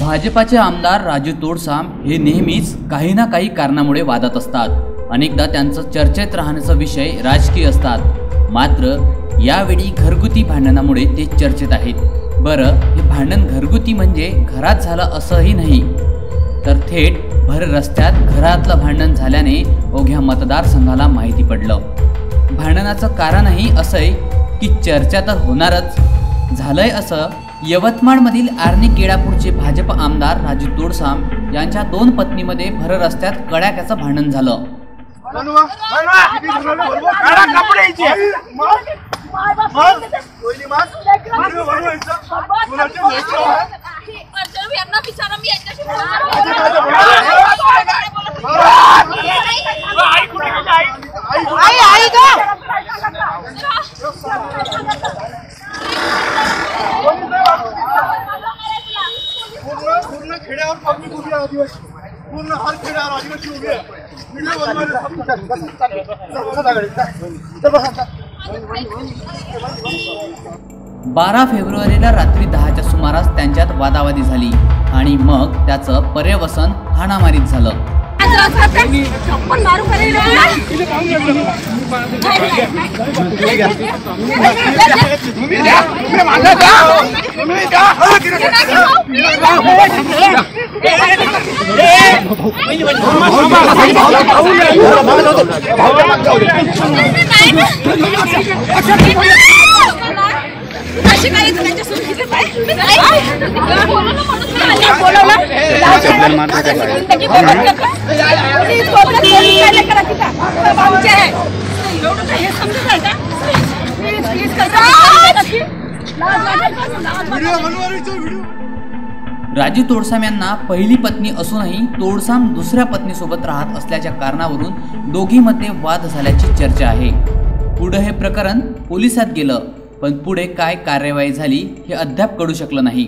भाजपाचे आमदार राजू तोडसाम हे नेहमीच काही ना काही कारणामुळे वादात असतात. अनेकदा त्यांचं चर्चेत राहण्याचा विषय राजकीय असतात. मात्र यावेळी घरगुती भांडणामुळे ते चर्चेत आहेत. बरं हे भांडण घरगुती म्हणजे घरात झालं असंही नाही. तर थेट भर रस्त्यात घरातलं भांडण झाल्याने ओघ्या मतदारसंघाला माहिती पडलं. भांडणाचं कारणही असं आहे की चर्चा तर होणारच. झालंय असं यवतमाळमधील आर्नी केळापूरचे भाजप आमदार राजू तोडसाम यांच्या दोन पत्नीमध्ये भर रस्त्यात कडाक्याचं भांडण झालं बनवा बनवा काढा कपड्याची पहिली माग पूर्ण बनवायचं कुणाची माहिती आहे? यांना विचारा मी यांच्याशी आई आई पूर्ण खेड्यावर पब्लिक उभी आहे आदिवासी पूर्ण हर खेड्यावर आदिवासी उभी आहे व्हिडिओ बनवायला. बारा फेब्रुवारीला रात्री दहाच्या सुमारास त्यांच्यात वादावादी झाली आणि मग त्याचं पर्यवसन हाणामारीत झालं पण मारू करेल व्हिडिओ बनवायचं व्हिडिओ. राजू तोडसाम यांना पहिली पत्नी असूनही तोडसाम दुसऱ्या पत्नीसोबत राहत असल्याच्या कारणावरून दोघीमध्ये वाद झाल्याची चर्चा आहे. पुढे हे प्रकरण पोलिसात गेलं पण पुढे काय कार्यवाही झाली हे अद्याप कळू शकलं नाही.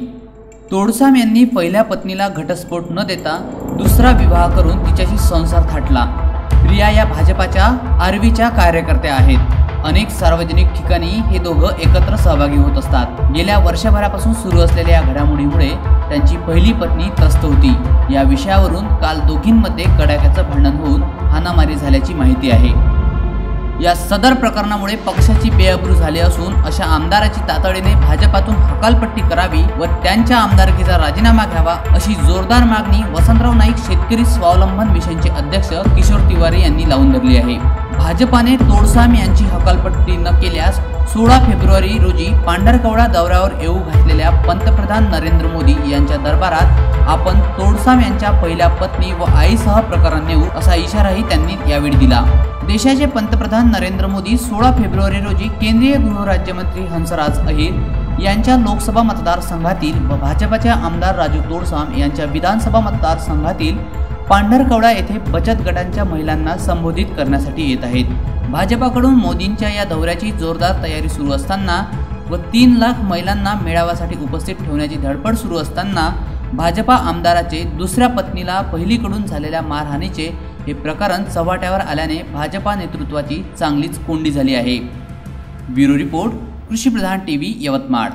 तोडसाम यांनी पहिल्या पत्नीला घटस्फोट न देता दुसरा विवाह करून तिच्याशी संसार थाटला. प्रिया या भाजपाच्या आर्वीच्या कार्यकर्त्या आहेत. अनेक सार्वजनिक ठिकाणी हे दोघं एकत्र सहभागी होत असतात. गेल्या वर्षभरापासून सुरू असलेल्या या घडामोडीमुळे त्यांची पहिली पत्नी त्रस्त होती. या विषयावरून काल दोघींमध्ये कडाक्याचं भांडण होऊन हाणामारी झाल्याची माहिती आहे. या सदर प्रकरणामुळे पक्षाची बेअब्रू झाली असून अशा आमदाराची तातडीने भाजपातून हकालपट्टी करावी व त्यांच्या आमदारकीचा राजीनामा घ्यावा अशी जोरदार मागणी वसंतराव नाईक शेतकरी स्वावलंबन मिशनचे अध्यक्ष किशोर तिवारी यांनी लावून धरली आहे. भाजपाने तोडसाम यांची हकालपट्टी न केल्यास सोळा फेब्रुवारी रोजी पांढरकवडा दौऱ्यावर येऊ घातलेल्या पंतप्रधान नरेंद्र मोदी यांच्या दरबारात आपण तोडसाम यांच्या पहिल्या पत्नी व आईसह प्रकरण नेऊ असा इशाराही त्यांनी यावेळी दिला. देशाचे पंतप्रधान नरेंद्र मोदी सोळा फेब्रुवारी रोजी केंद्रीय गृहराज्यमंत्री हंसराज अहिर यांच्या लोकसभा मतदारसंघातील व भाजपाच्या आमदार राजू तोडसाम यांच्या विधानसभा मतदारसंघातील पांढरकवडा येथे बचत गटांच्या महिलांना संबोधित करण्यासाठी येत आहेत. भाजपाकडून मोदींच्या या दौऱ्याची जोरदार तयारी सुरू असताना व तीन लाख महिलांना मेळाव्यासाठी उपस्थित ठेवण्याची धडपड सुरू असताना भाजपा आमदाराचे दुसऱ्या पत्नीला पहिलीकडून झालेल्या मारहाणीचे हे प्रकरण चव्हाट्यावर आल्याने भाजपा नेतृत्वाची चांगलीच कोंडी झाली आहे. Bureau report Krishipradhan T V Yavatmal.